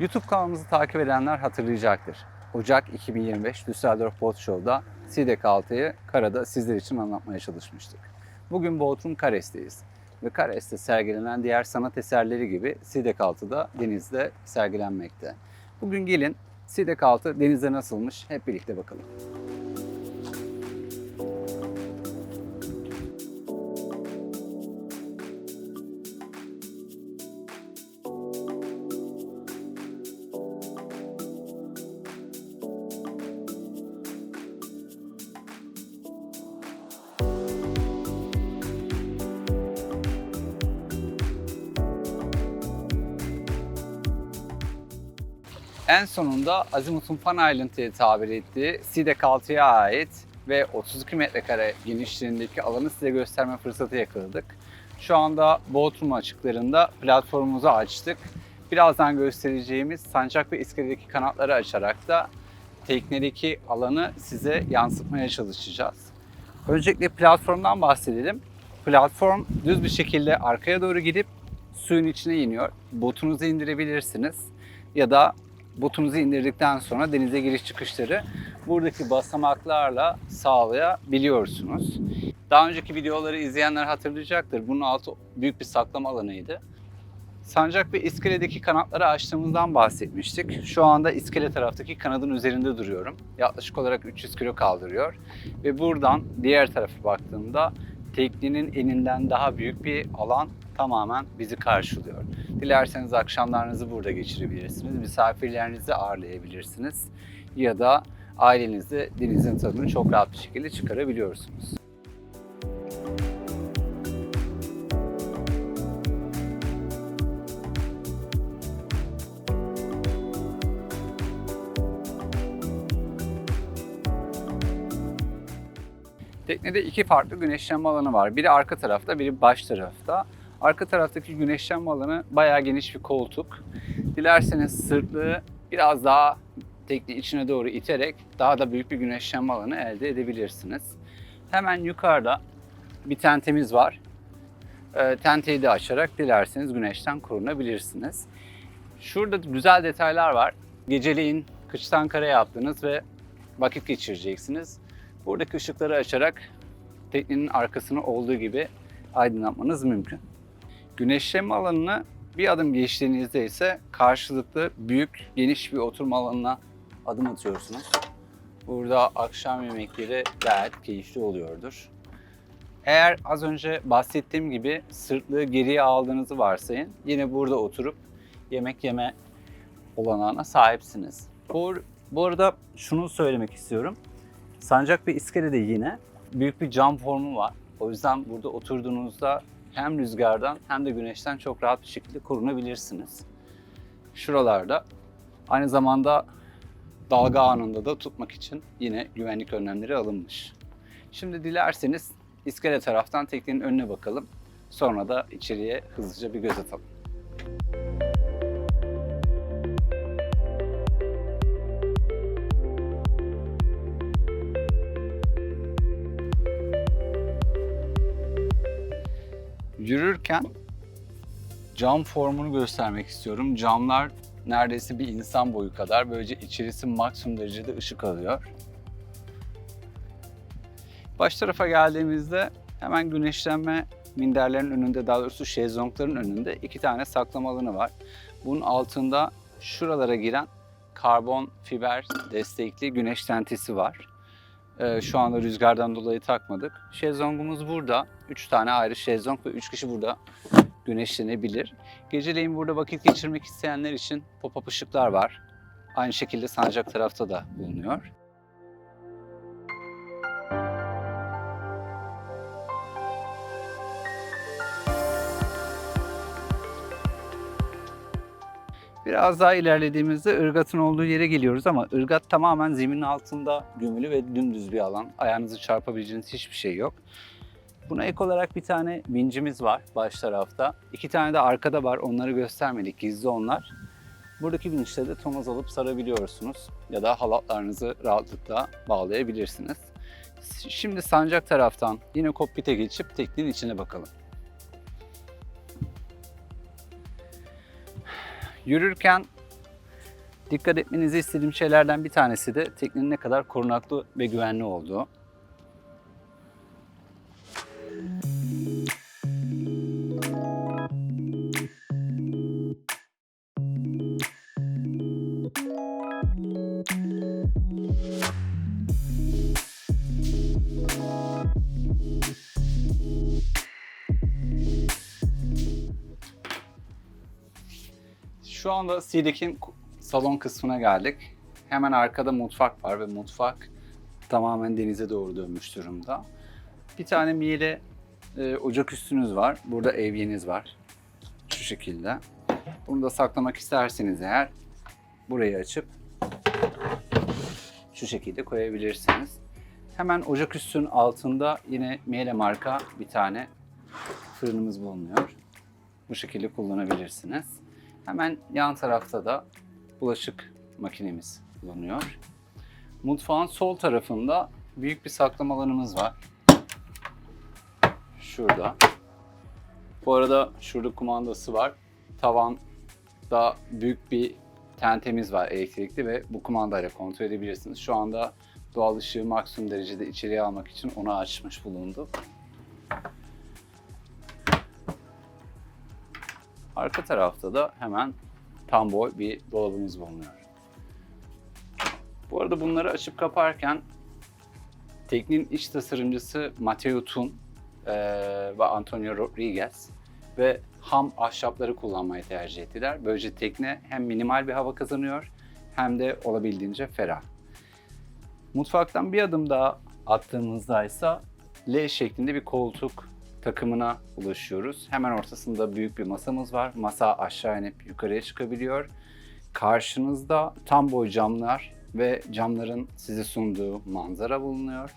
YouTube kanalımızı takip edenler hatırlayacaktır. Ocak 2025 Düsseldorf Boat Show'da Sidek 6'yı karada sizler için anlatmaya çalışmıştık. Bugün Bodrum Kares'teyiz ve Kares'te sergilenen diğer sanat eserleri gibi Sidek 6 da denizde sergilenmekte. Bugün gelin Sidek 6 denizde nasılmış hep birlikte bakalım. En sonunda Azimut'un Fan Island diye tabir ettiği Sidek 6'ya ait ve 32 metrekare genişliğindeki alanı size gösterme fırsatı yakaladık. Şu anda Bodrum açıklarında platformumuzu açtık. Birazdan göstereceğimiz sancak ve iskeledeki kanatları açarak da teknedeki alanı size yansıtmaya çalışacağız. Öncelikle platformdan bahsedelim. Platform düz bir şekilde arkaya doğru gidip suyun içine iniyor. Botunuzu indirebilirsiniz ya da botunuzu indirdikten sonra denize giriş çıkışları buradaki basamaklarla sağlayabiliyorsunuz. Daha önceki videoları izleyenler hatırlayacaktır. Bunun altı büyük bir saklama alanıydı. Sancak ve iskeledeki kanatları açtığımızdan bahsetmiştik. Şu anda iskele taraftaki kanadın üzerinde duruyorum. Yaklaşık olarak 300 kilo kaldırıyor. Ve buradan diğer tarafa baktığımda teknenin eninden daha büyük bir alan tamamen bizi karşılıyor. Dilerseniz akşamlarınızı burada geçirebilirsiniz. Misafirlerinizi ağırlayabilirsiniz. Ya da ailenizle denizin tadını çok rahat bir şekilde çıkarabiliyorsunuz. Teknede iki farklı güneşlenme alanı var. Biri arka tarafta, biri baş tarafta. Arka taraftaki güneşlenme alanı bayağı geniş bir koltuk. Dilerseniz sırtlığı biraz daha tekne içine doğru iterek daha da büyük bir güneşlenme alanı elde edebilirsiniz. Hemen yukarıda bir tentemiz var. E, tenteyi de açarak dilerseniz güneşten korunabilirsiniz. Şurada güzel detaylar var. Geceleyin kıçtan kare yaptınız ve vakit geçireceksiniz. Buradaki ışıkları açarak teknenin arkasını olduğu gibi aydınlatmanız mümkün. Güneşleme alanını bir adım geçtiğinizde ise karşılıklı büyük, geniş bir oturma alanına adım atıyorsunuz. Burada akşam yemekleri gayet keyifli oluyordur. Eğer az önce bahsettiğim gibi sırtlığı geriye aldığınızı varsayın. Yine burada oturup yemek yeme olanağına sahipsiniz. Bu, bu arada şunu söylemek istiyorum. Sancak ve iskelede yine büyük bir cam formu var. O yüzden burada oturduğunuzda hem rüzgardan hem de güneşten çok rahat bir şekilde korunabilirsiniz. Şuralarda aynı zamanda dalga anında da tutmak için yine güvenlik önlemleri alınmış. Şimdi dilerseniz iskele taraftan teknenin önüne bakalım. Sonra da içeriye hızlıca bir göz atalım. Yürürken cam formunu göstermek istiyorum. Camlar neredeyse bir insan boyu kadar. Böylece içerisi maksimum derecede ışık alıyor. Baş tarafa geldiğimizde hemen güneşlenme minderlerin önünde, daha doğrusu şezlongların önünde iki tane saklama alanı var. Bunun altında şuralara giren karbon fiber destekli güneş tentesi var. Ee, şu anda rüzgardan dolayı takmadık. Şezlongumuz burada. 3 tane ayrı şezlong ve 3 kişi burada güneşlenebilir. Geceleyin burada vakit geçirmek isteyenler için pop-up ışıklar var. Aynı şekilde sancak tarafta da bulunuyor. Biraz daha ilerlediğimizde ırgatın olduğu yere geliyoruz ama ırgat tamamen zeminin altında gömülü ve dümdüz bir alan. Ayağınızı çarpabileceğiniz hiçbir şey yok. Buna ek olarak bir tane vincimiz var baş tarafta. İki tane de arkada var. Onları göstermedik. Gizli onlar. Buradaki vinçle de tonoz alıp sarabiliyorsunuz. Ya da halatlarınızı rahatlıkla bağlayabilirsiniz. Şimdi sancak taraftan yine kokpite geçip teknenin içine bakalım. Yürürken Dikkat etmenizi istediğim şeylerden bir tanesi de teknenin ne kadar korunaklı ve güvenli olduğu. Şu anda Seadeck'in salon kısmına geldik. Hemen arkada mutfak var ve mutfak tamamen denize doğru dönmüş durumda. Bir tane miyeli e, ocak üstünüz var. Burada evyeniz var. Şu şekilde. Bunu da saklamak isterseniz eğer burayı açıp şu şekilde koyabilirsiniz. Hemen ocak üstünün altında yine Miele marka bir tane fırınımız bulunuyor. Bu şekilde kullanabilirsiniz. Hemen yan tarafta da bulaşık makinemiz bulunuyor. Mutfağın sol tarafında büyük bir saklama alanımız var. Şurada. Bu arada şurada kumandası var. Tavanda büyük bir tentemiz var elektrikli ve bu kumandayla kontrol edebilirsiniz. Şu anda doğal ışığı maksimum derecede içeriye almak için onu açmış bulunduk. Arka tarafta da hemen tam boy bir dolabımız bulunuyor. Bu arada bunları açıp kaparken teknenin iç tasarımcısı Matteo Tun eee, ve Antonio Rodriguez ve ham ahşapları kullanmayı tercih ettiler. Böylece tekne hem minimal bir hava kazanıyor hem de olabildiğince ferah. Mutfaktan bir adım daha attığımızda ise L şeklinde bir koltuk takımına ulaşıyoruz. Hemen ortasında büyük bir masamız var. Masa aşağı inip yukarıya çıkabiliyor. Karşınızda tam boy camlar ve camların size sunduğu manzara bulunuyor.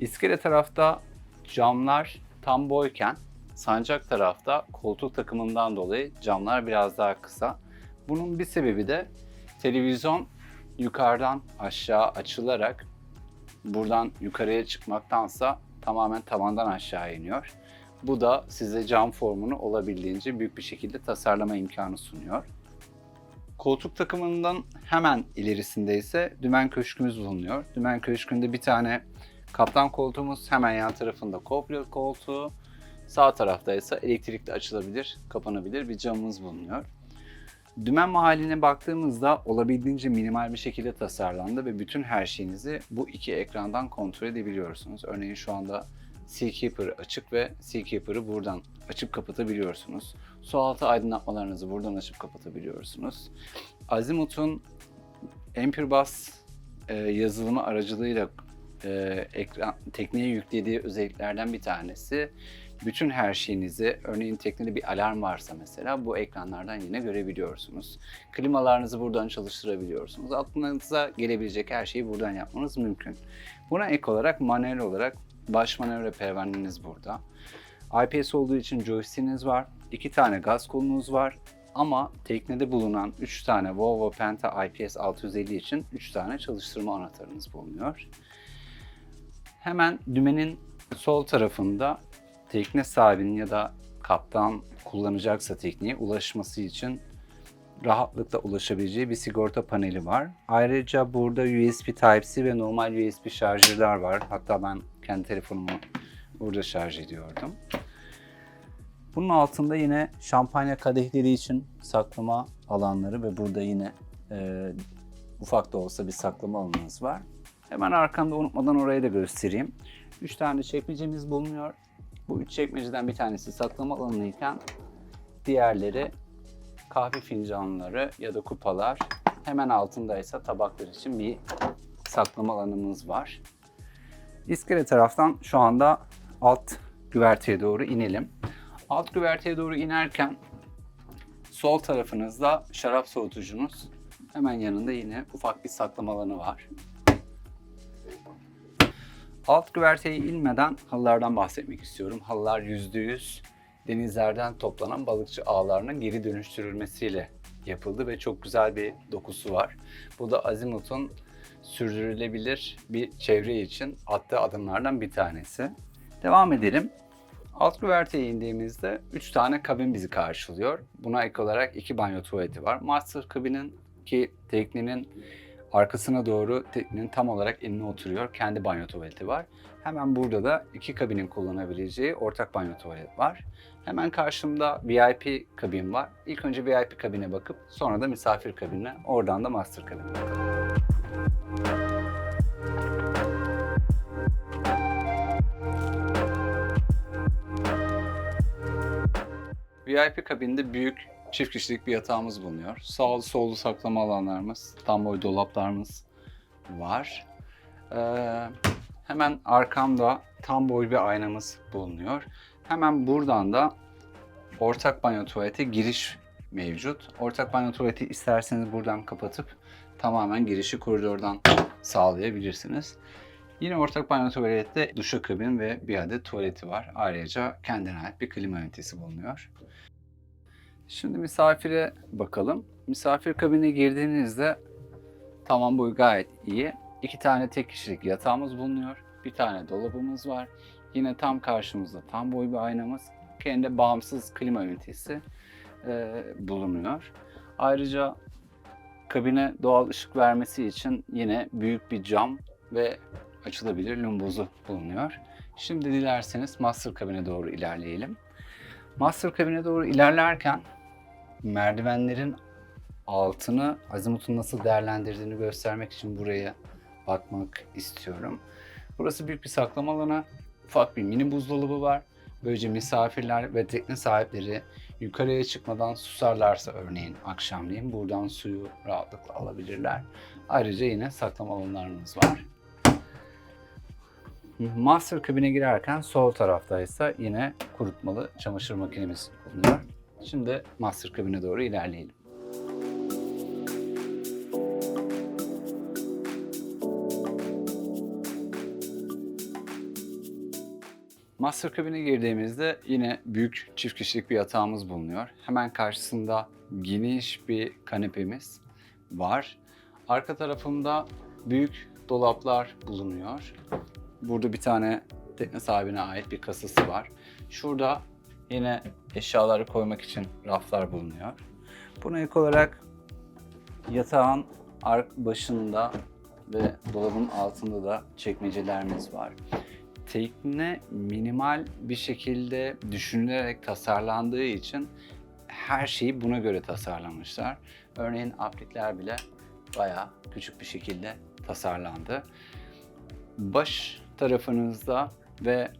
İskele tarafta camlar tam boyken sancak tarafta koltuk takımından dolayı camlar biraz daha kısa. Bunun bir sebebi de televizyon yukarıdan aşağı açılarak buradan yukarıya çıkmaktansa tamamen tavandan aşağı iniyor. Bu da size cam formunu olabildiğince büyük bir şekilde tasarlama imkanı sunuyor. Koltuk takımından hemen ilerisinde ise dümen köşkümüz bulunuyor. Dümen köşkünde bir tane kaptan koltuğumuz, hemen yan tarafında co-pilot koltuğu, sağ tarafta ise elektrikli açılabilir, kapanabilir bir camımız bulunuyor. Dümen mahaline baktığımızda olabildiğince minimal bir şekilde tasarlandı ve bütün her şeyinizi bu iki ekrandan kontrol edebiliyorsunuz. Örneğin şu anda Seakeeper açık ve Seakeeper'ı buradan açıp kapatabiliyorsunuz. Su altı aydınlatmalarınızı buradan açıp kapatabiliyorsunuz. Azimut'un Amperebus e, yazılımı aracılığıyla e, ekran tekneye yüklediği özelliklerden bir tanesi bütün her şeyinizi, örneğin teknede bir alarm varsa mesela bu ekranlardan yine görebiliyorsunuz. Klimalarınızı buradan çalıştırabiliyorsunuz. Aklınıza gelebilecek her şeyi buradan yapmanız mümkün. Buna ek olarak manuel olarak baş manevra pervaneniz burada. IPS olduğu için joystick'iniz var. iki tane gaz kolunuz var. Ama teknede bulunan 3 tane Volvo Penta IPS 650 için 3 tane çalıştırma anahtarınız bulunuyor. Hemen dümenin sol tarafında tekne sahibinin ya da kaptan kullanacaksa tekneye ulaşması için rahatlıkla ulaşabileceği bir sigorta paneli var. Ayrıca burada USB Type-C ve normal USB şarjörler var. Hatta ben kendi telefonumu burada şarj ediyordum. Bunun altında yine şampanya kadehleri için saklama alanları ve burada yine e, ufak da olsa bir saklama alanınız var. Hemen arkamda unutmadan orayı da göstereyim. 3 tane çekmecemiz bulunuyor. Bu üç çekmeceden bir tanesi saklama alanıyken diğerleri kahve fincanları ya da kupalar. Hemen altında ise tabaklar için bir saklama alanımız var. İskele taraftan şu anda alt güverteye doğru inelim. Alt güverteye doğru inerken sol tarafınızda şarap soğutucunuz. Hemen yanında yine ufak bir saklama alanı var. Alt güverteye inmeden halılardan bahsetmek istiyorum. Halılar %100 denizlerden toplanan balıkçı ağlarının geri dönüştürülmesiyle yapıldı ve çok güzel bir dokusu var. Bu da Azimut'un sürdürülebilir bir çevre için attığı adımlardan bir tanesi. Devam edelim. Alt güverteye indiğimizde 3 tane kabin bizi karşılıyor. Buna ek olarak 2 banyo tuvaleti var. Master kabinin ki teknenin arkasına doğru teknenin tam olarak enine oturuyor. Kendi banyo tuvaleti var. Hemen burada da iki kabinin kullanabileceği ortak banyo tuvalet var. Hemen karşımda VIP kabin var. İlk önce VIP kabine bakıp sonra da misafir kabinine, oradan da master bakalım. VIP kabinde büyük çift kişilik bir yatağımız bulunuyor. Sağlı sollu saklama alanlarımız, tam boy dolaplarımız var. Ee, hemen arkamda tam boy bir aynamız bulunuyor. Hemen buradan da ortak banyo tuvalete giriş mevcut. Ortak banyo tuvaleti isterseniz buradan kapatıp tamamen girişi koridordan sağlayabilirsiniz. Yine ortak banyo tuvalette duşakabin ve bir adet tuvaleti var. Ayrıca kendine ait bir klima ünitesi bulunuyor. Şimdi misafire bakalım. Misafir kabine girdiğinizde tamam boy gayet iyi. İki tane tek kişilik yatağımız bulunuyor. Bir tane dolabımız var. Yine tam karşımızda tam boy bir aynamız. Kendi bağımsız klima ünitesi e, bulunuyor. Ayrıca kabine doğal ışık vermesi için yine büyük bir cam ve açılabilir lumbozu bulunuyor. Şimdi dilerseniz master kabine doğru ilerleyelim. Master kabine doğru ilerlerken merdivenlerin altını azimutun nasıl değerlendirdiğini göstermek için buraya bakmak istiyorum. Burası büyük bir saklama alanı. Ufak bir mini buzdolabı var. Böylece misafirler ve tekne sahipleri yukarıya çıkmadan susarlarsa örneğin akşamleyin buradan suyu rahatlıkla alabilirler. Ayrıca yine saklama alanlarımız var. Master kabine girerken sol tarafta ise yine kurutmalı çamaşır makinemiz bulunuyor. Şimdi master kabine doğru ilerleyelim. Master kabine girdiğimizde yine büyük çift kişilik bir yatağımız bulunuyor. Hemen karşısında geniş bir kanepemiz var. Arka tarafımda büyük dolaplar bulunuyor. Burada bir tane tekne sahibine ait bir kasası var. Şurada yine eşyaları koymak için raflar bulunuyor. Buna ek olarak yatağın ark başında ve dolabın altında da çekmecelerimiz var. Tekne minimal bir şekilde düşünülerek tasarlandığı için her şeyi buna göre tasarlamışlar. Örneğin aplikler bile bayağı küçük bir şekilde tasarlandı. Baş tarafınızda ve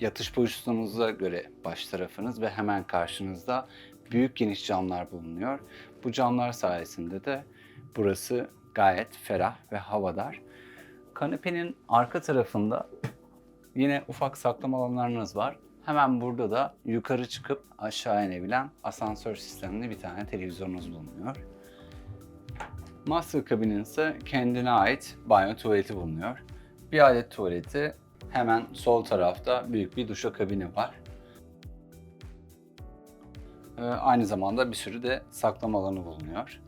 yatış pozisyonunuza göre baş tarafınız ve hemen karşınızda büyük geniş camlar bulunuyor. Bu camlar sayesinde de burası gayet ferah ve havadar. Kanepenin arka tarafında yine ufak saklama alanlarınız var. Hemen burada da yukarı çıkıp aşağı inebilen asansör sistemli bir tane televizyonunuz bulunuyor. Master kabinin ise kendine ait banyo tuvaleti bulunuyor. Bir adet tuvaleti hemen sol tarafta büyük bir duşakabini var. Ee, aynı zamanda bir sürü de saklama alanı bulunuyor.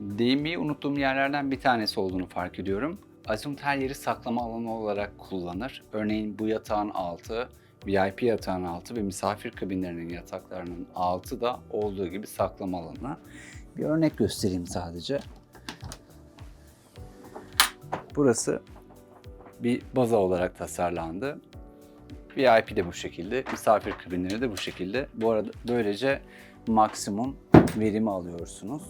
Değinmeyi unuttuğum yerlerden bir tanesi olduğunu fark ediyorum. Azimut her yeri saklama alanı olarak kullanır. Örneğin bu yatağın altı, VIP yatağın altı ve misafir kabinlerinin yataklarının altı da olduğu gibi saklama alanı. Bir örnek göstereyim sadece. Burası bir baza olarak tasarlandı. VIP de bu şekilde, misafir kabinleri de bu şekilde. Bu arada böylece maksimum verimi alıyorsunuz.